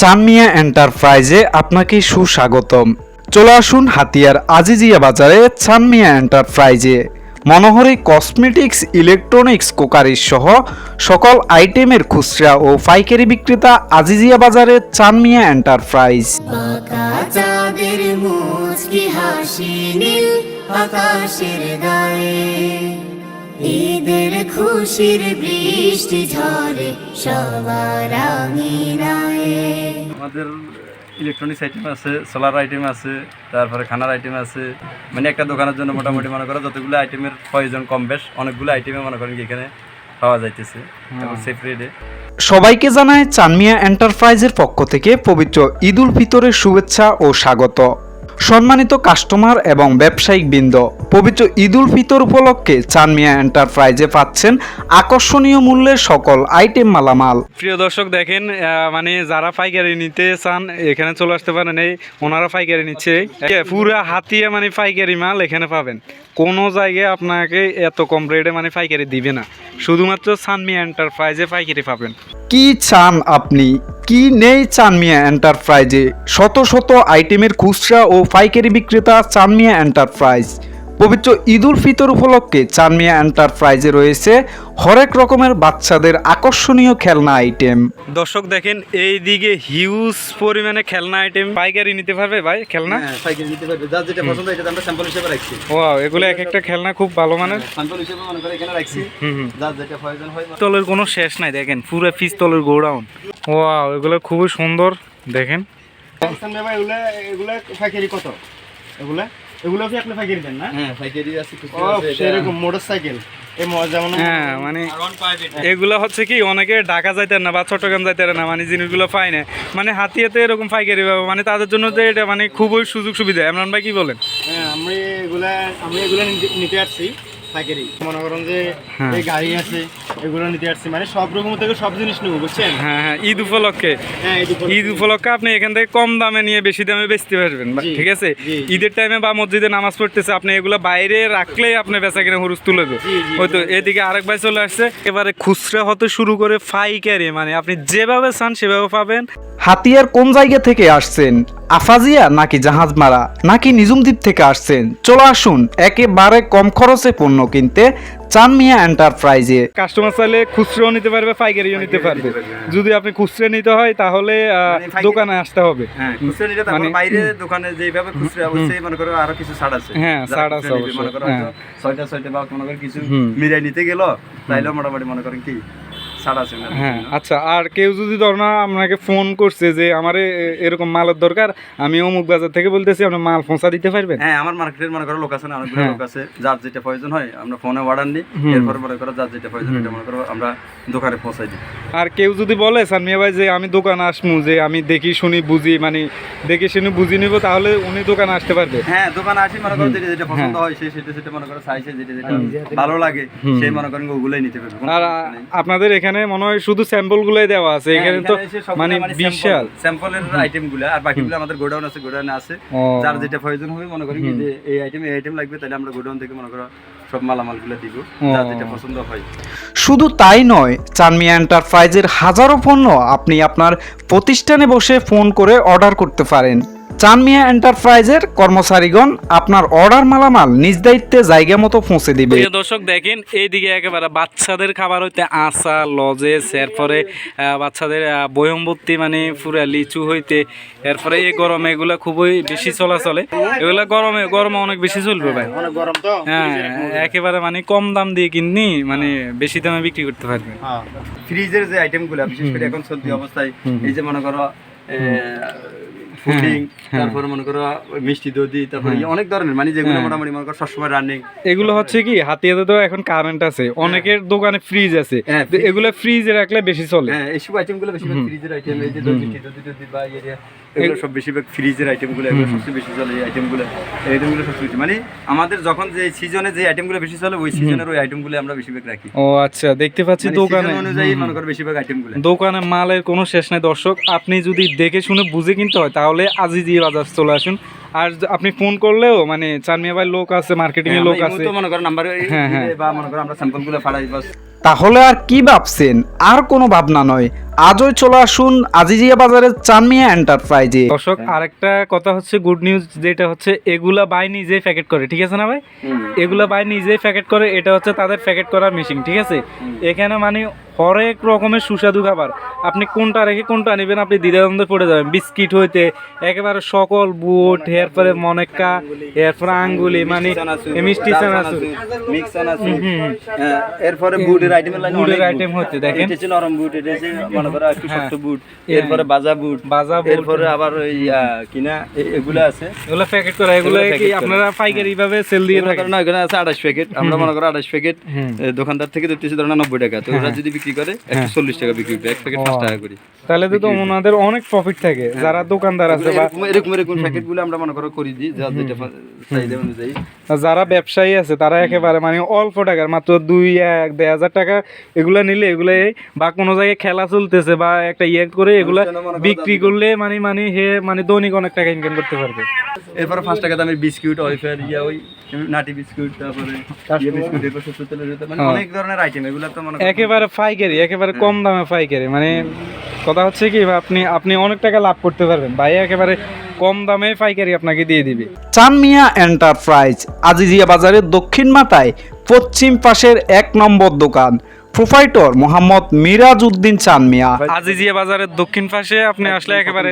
চানমিয়া এন্টারপ্রাইজে আপনাকে সুস্বাগতম। চলে আসুন হাতিয়ার আজিজিয়া বাজারে চানমিয়া এন্টারপ্রাইজে। মনোহরি কসমেটিক্স, ইলেকট্রনিক্স কোকারিজ সহ সকল আইটেমের খুচরা ও পাইকারি বিক্রেতা আজিজিয়া বাজারে চানমিয়া এন্টারপ্রাইজ। ঈদের খুশির বৃষ্টি ঝরে সবার আমাদের ইলেকট্রনিক্স আইটেম আছে সোলার আইটেম আছে তারপরে খানার আইটেম আছে। মানে একটা দোকানের জন্য মোটামুটি মনে করো যতগুলো আইটেমের প্রয়োজন কম বেশ অনেকগুলো আইটেমে মনে করেন কি এখানে পাওয়া যাইতেছে এবং সেফ রেটে সবাইকে জানায় চানমিয়া এন্টারপ্রাইজের পক্ষ থেকে পবিত্র ঈদুল উল ফিতরের শুভেচ্ছা ও স্বাগত। সম্মানিত কাস্টমার এবং ব্যবসায়িক বৃন্দ পবিত্র ঈদ উল ফিতর উপলক্ষে চানমিয়া এন্টারপ্রাইজে পাচ্ছেন আকর্ষণীয় মূল্যের সকল আইটেম মালামাল। প্রিয় দর্শক দেখেন মানে যারা পাইকারি নিতে চান এখানে চলে আসতে পারেন। এই ওনারা পাইকারি নিচ্ছে। পুরা হাতিয়ে মানে পাইকারি মাল এখানে পাবেন। কোনো জায়গায় আপনাকে এত কম রেটে মানে পাইকারি দিবে না। শুধুমাত্র সানমি এন্টারপ্রাইজে পাইকারি পাবেন। কি চান আপনি? কি নেই চানমিয়া এন্টারপ্রাইজে? শত শত আইটেমের খুচরা ও পাইকারি বিক্রেতা চানমিয়া এন্টারপ্রাইজ। পবিত্র ঈদ উল ফিতর উপলক্ষে চানমিয়া এন্টারপ্রাইজে রয়েছে হরেক রকমের বাচ্চাদের আকর্ষণীয় খেলনা আইটেম। দর্শক দেখেন এই দিকে হিউজ পরিমাণে খেলনা আইটেম। পাইকারি নিতে পারবে ভাই খেলনা? হ্যাঁ সাইকেল দিতে পারবে। যার যেটা পছন্দ এটা আমরা স্যাম্পল হিসেবে রাখছি। ও এগুলো এক একটা খেলনা খুব ভালো মানের। স্যাম্পল হিসেবে মনে করে এখানে রাখছি। হুম হুম যার যেটা প্রয়োজন হয়। তলের কোনো শেষ নাই দেখেন পুরো পিস্তলের গোডাউন। ওয়াও এগুলো খুবই সুন্দর দেখেন। এগুলা এগুলা পাইকারি কত? এগুলা? এগুলো কি আপনি পাইকারি দেন না? হ্যাঁ পাইকারি আছে আছে সেরকম হ্যাঁ। মানে এগুলো হচ্ছে কি অনেকে ঢাকা যাইতে না বা চট্টগ্রাম যাইতে না মানে জিনিসগুলো পায় না। মানে হাতিয়াতে এরকম পাইকারি পাবো মানে তাদের জন্য তো এটা মানে খুবই সুযোগ সুবিধা। ইমরান ভাই কি বলেন? হ্যাঁ আমি এগুলা আমি এগুলা নিতে- নিতে আসছি। পাইকারি মনে করেন যে হ্যাঁ। এই গাড়ি আছে এগুলো নিতে আসছি মানে সব রকম থেকে সব জিনিস নেব বুঝছেন? হ্যাঁ হ্যাঁ ঈদ উপলক্ষে। হ্যাঁ ঈদ উপলক্ষে। আপনি এখান থেকে কম দামে নিয়ে বেশি দামে বেচতে পারবেন ঠিক আছে? ঈদের টাইমে বা মসজিদে নামাজ পড়তেছে আপনি এগুলো বাইরে রাখলেই আপনি বেচা কিনা হুরুস তুলে দেবে জি, জি, ওই তো এদিকে আরেক ভাই চলে আসছে এবারে খুচরা হতে শুরু করে ফাইকারি মানে আপনি যেভাবে চান সেভাবে পাবেন। হাতিয়ার কোন জায়গা থেকে আসছেন? আফাজিয়া নাকি জাহাজমারা নাকি নিজুমদ্বীপ থেকে আসছেন? চলে আসুন একেবারে কম খরচে পণ্য কিনতে চানমিয়া এন্টারপ্রাইজে। কাস্টমার চাইলে খুচরাও নিতে পারবে পাইকারিও নিতে পারবে। যদি আপনি খুচরা নিতে হয় তাহলে মানে দোকানে আসতে হবে। হ্যাঁ খুচরা নিলে তারপর মানে- বাইরে দোকানে যেভাবে খুচরা অবশ্যই মনে করো আরও কিছু ছাড় আছে। হ্যাঁ, ছাড় আছে মনে করো হ্যাঁ। ছয়টা ছয়টা বা মনে করো কিছু। মিলাই নিতে গেল তাইলে মোটামুটি মনে করেন কি ছাড় আছে হ্যাঁ আচ্ছা আর কেউ যদি ধর না আপনাকে ফোন করছে যে আমার এরকম মালের দরকার আমি অমুক বাজার থেকে বলতেছি আপনি মাল পৌঁছা দিতে পারবেন? হ্যাঁ আমার মার্কেটের মনে করো লোক আছে না অনেকগুলো হ্যাঁ। লোক আছে যার যেটা প্রয়োজন হয় আমরা ফোনে অর্ডার নিই। এরপর মনে করো যার যেটা প্রয়োজন এটা মনে করো আমরা দোকানে পৌঁছাই দিই। আর কেউ যদি বলে সানমিয়া ভাই যে আমি দোকানে আসমু যে আমি দেখি শুনি বুঝি মানে দেখে শুনি বুঝি নিব তাহলে উনি দোকানে আসতে পারবে? হ্যাঁ দোকানে আসি মনে করো যেটা যেটা পছন্দ হয়। সে সেটা সেটা মনে করো চাইছে যেটা যেটা ভালো লাগে। সেই মনে করেন ওগুলোই নিতে পারবে আর আপনাদের এখানে মনে হয় শুধু স্যাম্পল গুলোই দেওয়া আছে। হ্যাঁ, এখানে তো মানে বিশাল। স্যাম্পলের আইটেমগুলা আর বাকিগুলো আমাদের গোডাউন আছে গোডাউনে আছে। যার যেটা প্রয়োজন হবে মনে করি যে এই আইটেম এই আইটেম লাগবে তাহলে আমরা গোডাউন থেকে মনে করো সব মালামালগুলো দিব যার যেটা পছন্দ হয়। শুধু তাই নয় চানমিয়া এন্টারপ্রাইজের হাজারো পণ্য আপনি আপনার প্রতিষ্ঠানে বসে ফোন করে অর্ডার করতে পারেন। চানমিয়া এন্টারপ্রাইজের কর্মচারীগণ আপনার অর্ডার মালামাল নিজ দায়িত্বে জায়গা মতো পৌঁছে দিবে। প্রিয় দর্শক দেখেন এইদিকে একেবারে বাচ্চাদের খাবার হইতে আশা লজেস এরপরে আহ, বাচ্চাদের বয়মবর্তী মানে পুরা লিচু হইতে এরপরে এই গরমে এগুলা খুবই বেশি চলাচলে। এগুলা গরমে গরমে অনেক বেশি চলবে ভাই। অনেক গরম তো। হ্যাঁ একেবারে মানে কম দাম দিয়ে কিনি মানে বেশি দামে বিক্রি করতে পারবে। হ্যাঁ ফ্রিজের যে আইটেমগুলা বিশেষ করে এখন চলতি অবস্থায় এই যে মনে করো ফুডিং তারপরে মনে করো মিষ্টি দধি তারপরে অনেক ধরনের মানে যেগুলো হ্যাঁ। মোটামুটি মনে করো সবসময় রানিং এগুলো হচ্ছে কি হাতিয়াতে তো এখন কারেন্ট আছে। অনেকের দোকানে ফ্রিজ আছে। হ্যাঁ, এগুলো ফ্রিজে রাখলে বেশি চলে। হ্যাঁ এইসব বেশিরভাগ ফ্রিজের আইটেম এই যে দধি দধি দধি বা এগুলো সব বেশিরভাগ ফ্রিজের এগুলো সবচেয়ে বেশি চলে এই এই সবচেয়ে বেশি মানে আমাদের যখন যে সিজনে যে আইটেমগুলো বেশি চলে ওই সিজনের ওই আইটেমগুলো আমরা বেশিরভাগ রাখি। ও আচ্ছা দেখতে পাচ্ছি মানে দোকানে। অনুযায়ী মনে করো বেশিরভাগ আইটেমগুলো। দোকানে মালের কোনো শেষ নাই। দর্শক আপনি যদি দেখে শুনে বুঝে কিনতে হয় তাহলে আজই দিয়ে বাজার চলে আসুন। আর আপনি ফোন করলেও মানে চানমিয়া ভাই লোক আছে মার্কেটিং এর লোক আছে। মনে করো নাম্বার হ্যাঁ, হ্যাঁ। বা মনে করো আমরা স্যাম্পলগুলো ফাড়াই বাস। তাহলে আর কি ভাবছেন? আর কোনো ভাবনা নয়। আজই চলে আসুন আজিজিয়া বাজারের চানমিয়া এন্টারপ্রাইজে দর্শক আরেকটা কথা হচ্ছে গুড নিউজ যেটা হচ্ছে এগুলা বাই নিজেই প্যাকেট করে ঠিক আছে না ভাই? এগুলা বাই নিজেই প্যাকেট করে এটা হচ্ছে তাদের প্যাকেট করার মেশিন ঠিক আছে? এখানে মানে হরেক রকমের সুস্বাদু খাবার। আপনি কোনটা রেখে কোনটা নেবেন? আপনি দ্বিধাদ্বন্দ্বে পড়ে যাবেন। বিস্কিট হইতে একেবারে সকল বুট এরপরে মনেকা এরপরে আঙ্গুলি মানে মিষ্টি চানাচুর। হ্যাঁ, এরপরে বুটের আইটেমের লাইন বুটের item হচ্ছে, দেখেন। এটা নরম বুট এটা মনে করো একটু হ্যাঁ। শক্ত বুট। এরপরে বাজা বুট। বাজা বুট। এরপরে আবার ওই কিনা এগুলো আছে। এগুলো প্যাকেট করা এগুলো কি আপনারা পাইকারি ভাবে সেল দিয়ে থাকেন? না এখানে আছে আঠাশ প্যাকেট আমরা মনে করো আঠাশ প্যাকেট দোকানদার থেকে দিতেছি ধরো না নব্বই টাকা। তো ওরা যদি বিক্রি করে একশো চল্লিশ টাকা বিক্রি করে এক প্যাকেট টাকা করি। তাহলে তো ওনাদের অনেক প্রফিট থাকে যারা দোকানদার আছে বা এরকম এরকম প্যাকেটগুলো আমরা মনে করো করি দিই যা যেটা চাহিদা অনুযায়ী। যারা ব্যবসায়ী আছে তারা একেবারে মানে অল্প টাকার মাত্র দুই এক দেড় হাজার টাকা এগুলা নিলে এগুলো বা কোনো জায়গায় খেলা চলতেছে বা একটা ইয়ে করে এগুলা বিক্রি করলে মানে মানে হে মানে দৈনিক অনেক টাকা ইনকাম করতে পারবে। এরপরে পাঁচ টাকা দামের বিস্কুট ওয়েফার ইয়া ওই নাটি বিস্কুট তারপরে ইয়ে বিস্কুট এরপর ভিতরে মানে হ্যাঁ। অনেক ধরনের আইটেম এগুলো তো মনে একেবারে পাইকারি একেবারে কম দামে পাইকারি মানে কথা হচ্ছে কি আপনি আপনি অনেক টাকা লাভ করতে পারবেন। ভাই একেবারে কম দামে পাইকারি আপনাকে দিয়ে দিবে। চানমিয়া এন্টারপ্রাইজ আজিজিয়া বাজারের দক্ষিণ মাথায় পশ্চিম পাশের এক নম্বর দোকান। প্রোপাইটর মোহাম্মদ মিরাজ উদ্দিন চানমিয়া আজিজিয়া বাজারের দক্ষিণ পাশে আপনি আসলে একেবারে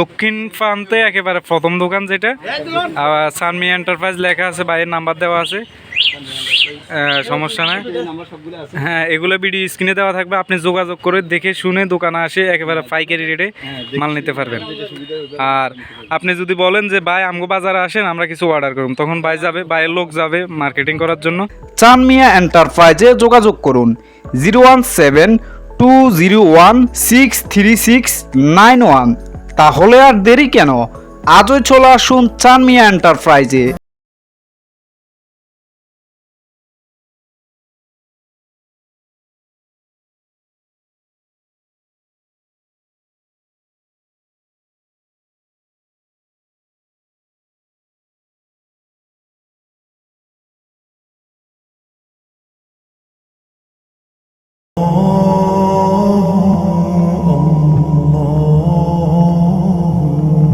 দক্ষিণ প্রান্তে একেবারে প্রথম দোকান যেটা। সানমি এন্টারপ্রাইজ লেখা আছে বাইরের নাম্বার দেওয়া আছে। সমস্যা নাই। হ্যাঁ এগুলো ভিডিও স্ক্রিনে দেওয়া থাকবে। আপনি যোগাযোগ করে দেখে শুনে দোকানে আসে একেবারে পাইকারি রেটে মাল নিতে পারবেন। আর আপনি যদি বলেন যে ভাই আমগো বাজারে আসেন আমরা কিছু অর্ডার করুন তখন ভাই যাবে বাইরের লোক যাবে মার্কেটিং করার জন্য। চান মিয়া এন্টারপ্রাইজে যোগাযোগ করুন। Zero one seven two zero one six three six nine one. তাহলে আর দেরি কেন? আজই চলে আসুন চান মিয়া এন্টারপ্রাইজে